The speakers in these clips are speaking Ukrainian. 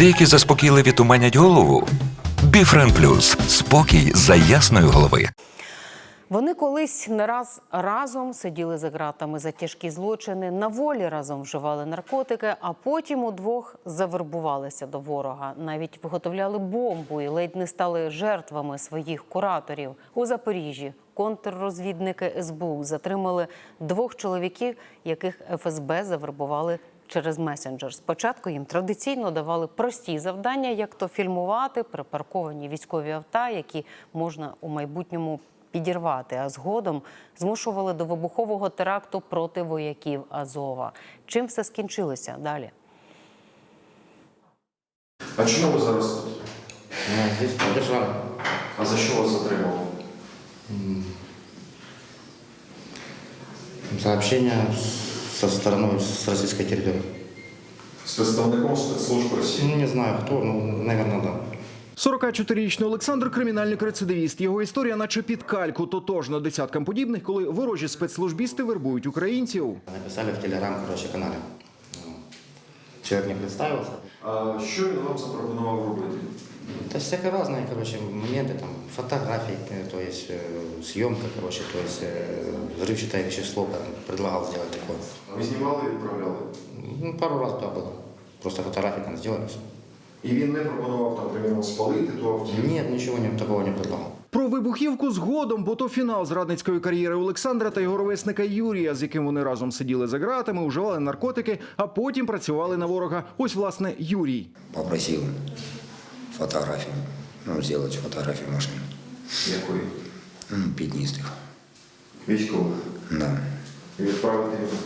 Деякі заспокійливі туманять голову. Біфрен Плюс спокій за ясної голови. Вони колись не раз разом сиділи за ґратами за тяжкі злочини, на волі разом вживали наркотики, а потім удвох завербувалися до ворога. Навіть виготовляли бомбу і ледь не стали жертвами своїх кураторів. У Запоріжжі контррозвідники СБУ затримали двох чоловіків, яких ФСБ завербували через месенджер. Спочатку їм традиційно давали прості завдання, як то фільмувати припарковані військові авто, які можна у майбутньому підірвати, а згодом змушували до вибухового теракту проти вояків Азова. Чим все скінчилося далі? А чому ви зараз тут? Ну, здесь подержали. А за що вас затримали? Сообщение со стороны, с российской территории. З представником спецслужб Росії? Ну, не знаю кто, ну, наверное, да. 44-річний Олександр кримінальник рецидивіст. Його історія, наче під кальку, тотожна десяткам подібних, коли ворожі спецслужбісти вербують українців. Написали в телеграм, короче, канале. Ну, Человек не представился. А що він вам запропонував робити? Это всякие разные, короче, моменты, там, фотографии, э, то есть э, съемка, короче, то есть э, взрывчатое вещество там, предлагал сделать такое. А ви знімали і відправляли? Ну, пару раз туда было. Просто фотографии там сделали. всё. І він не пропонував там, примірно, спалити ту автівку? Нет, ничего не, такого не предлагал. Про вибухівку згодом, бо то фінал зрадницької кар'єри Олександра та його ровесника Юрія, з яким вони разом сиділи за ґратами, вживали наркотики, а потім працювали на ворога. Ось власне Юрій. попросил фотографию, ну, сделать фотографии машин Якої? Ну, пятнистых. Військових. Да, І відправити його.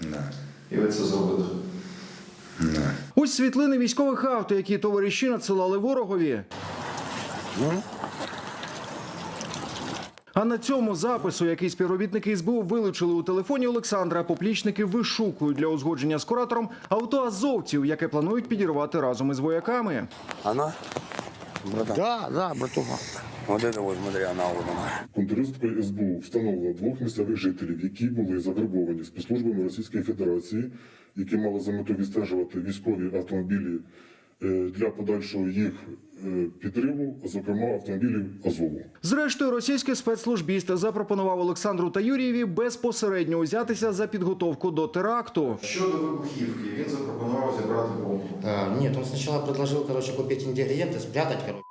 да, І ви це зробили. да. Ось світлини військових авто, які товариші надсилали ворогові. А на цьому запису, який співробітники СБУ вилучили у телефоні Олександра, поплічники вишукують для узгодження з куратором авто азовців, яке планують підірвати разом із вояками. Она? Братан. Да, да, братуха. Вот это вот, смотри, она вот она. Контррозвідкою СБУ встановлено двох місцевих жителів, які були завербовані спецслужбами Російської Федерації, які мали за мету відстежувати військові автомобілі для подальшого їх е, підриву, зокрема автомобілів Азову. Зрештою, російський спецслужбіст запропонував Олександру та Юрієві безпосередньо узятися за підготовку до теракту. Щодо вибухівки, він запропонував зібрати бомбу. А, Нет, он сначала предложил, короче, купить ингредиенты, спрятати короче.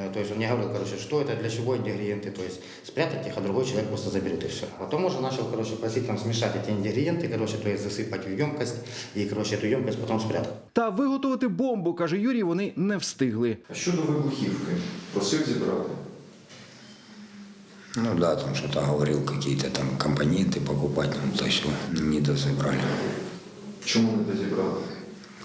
Э, То есть он мне говорил, короче, что это, для чего ингредиенты, то есть спрятать их, а другой человек просто заберет и все. Потом уже начал, короче, просить там смешать эти ингредиенты, короче, то есть засыпать в емкость и, короче, эту емкость потом спрятать. Та виготовити бомбу, каже Юрій, вони не встигли. А щодо вибухівки, просив зібрати. Ну да, там что-то говорил, какие-то там компоненты покупать, ну то все, не дозабрали. Чому не дозібрали?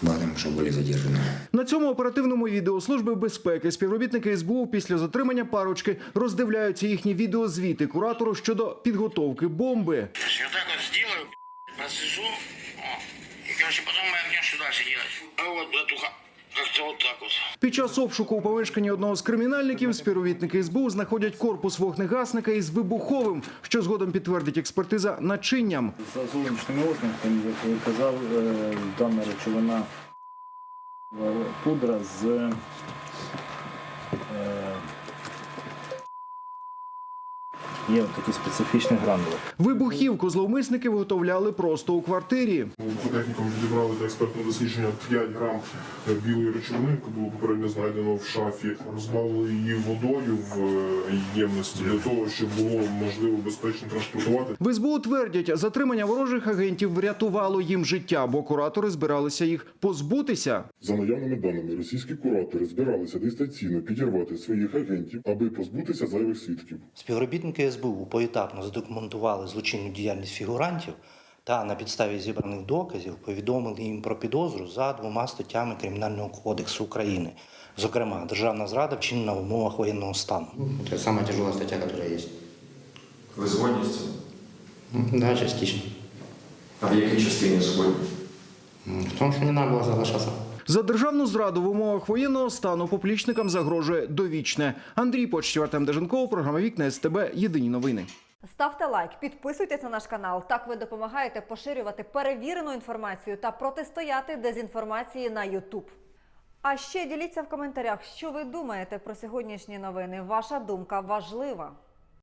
Потому что были задержаны. На цьому оперативному відео Служби безпеки співробітники СБУ після затримання парочки роздивляються їхні відеозвіти куратору щодо підготовки бомби. Сейчас вот так вот сделаю, посижу, о, и, короче, потом мы огня что дальше делать. А вот, братуха, Під час обшуку у помешканні одного з кримінальників співробітники СБУ знаходять корпус вогнегасника із вибуховим, що згодом підтвердить експертиза начинням. За зовнішнім ознаком, як я казав, е, дана речовина е, пудра з є такі специфічні гранули. Вибухівку зловмисники виготовляли просто у квартирі. Техніком відібрали для експертного дослідження 5 грам білої речовини, яку було попередньо знайдено в шафі. Розбавили її водою в е, ємності для того, щоб було можливо безпечно транспортувати. В СБУ твердять, затримання ворожих агентів врятувало їм життя, бо куратори збиралися їх позбутися. За наявними даними, російські куратори збиралися дистанційно підірвати своїх агентів, аби позбутися зайвих свідків. Співробітники СБУ поетапно задокументували злочинну діяльність фігурантів та на підставі зібраних доказів повідомили їм про підозру за двома статтями Кримінального кодексу України. Зокрема, державна зрада вчинена в умовах воєнного стану. Это самая тяжелая статья, которая есть. Ви згодні з цим? М, Да, частично. А в якій частині згодні? В том, что не надо было соглашаться. За державну зраду в умовах воєнного стану поплічникам загрожує довічне. Андрій Почтів, Артем Деженков, програма Вікна СТБ. Єдині новини. Ставте лайк, підписуйтесь на наш канал. Так ви допомагаєте поширювати перевірену інформацію та протистояти дезінформації на YouTube. А ще діліться в коментарях, що ви думаєте про сьогоднішні новини. Ваша думка важлива.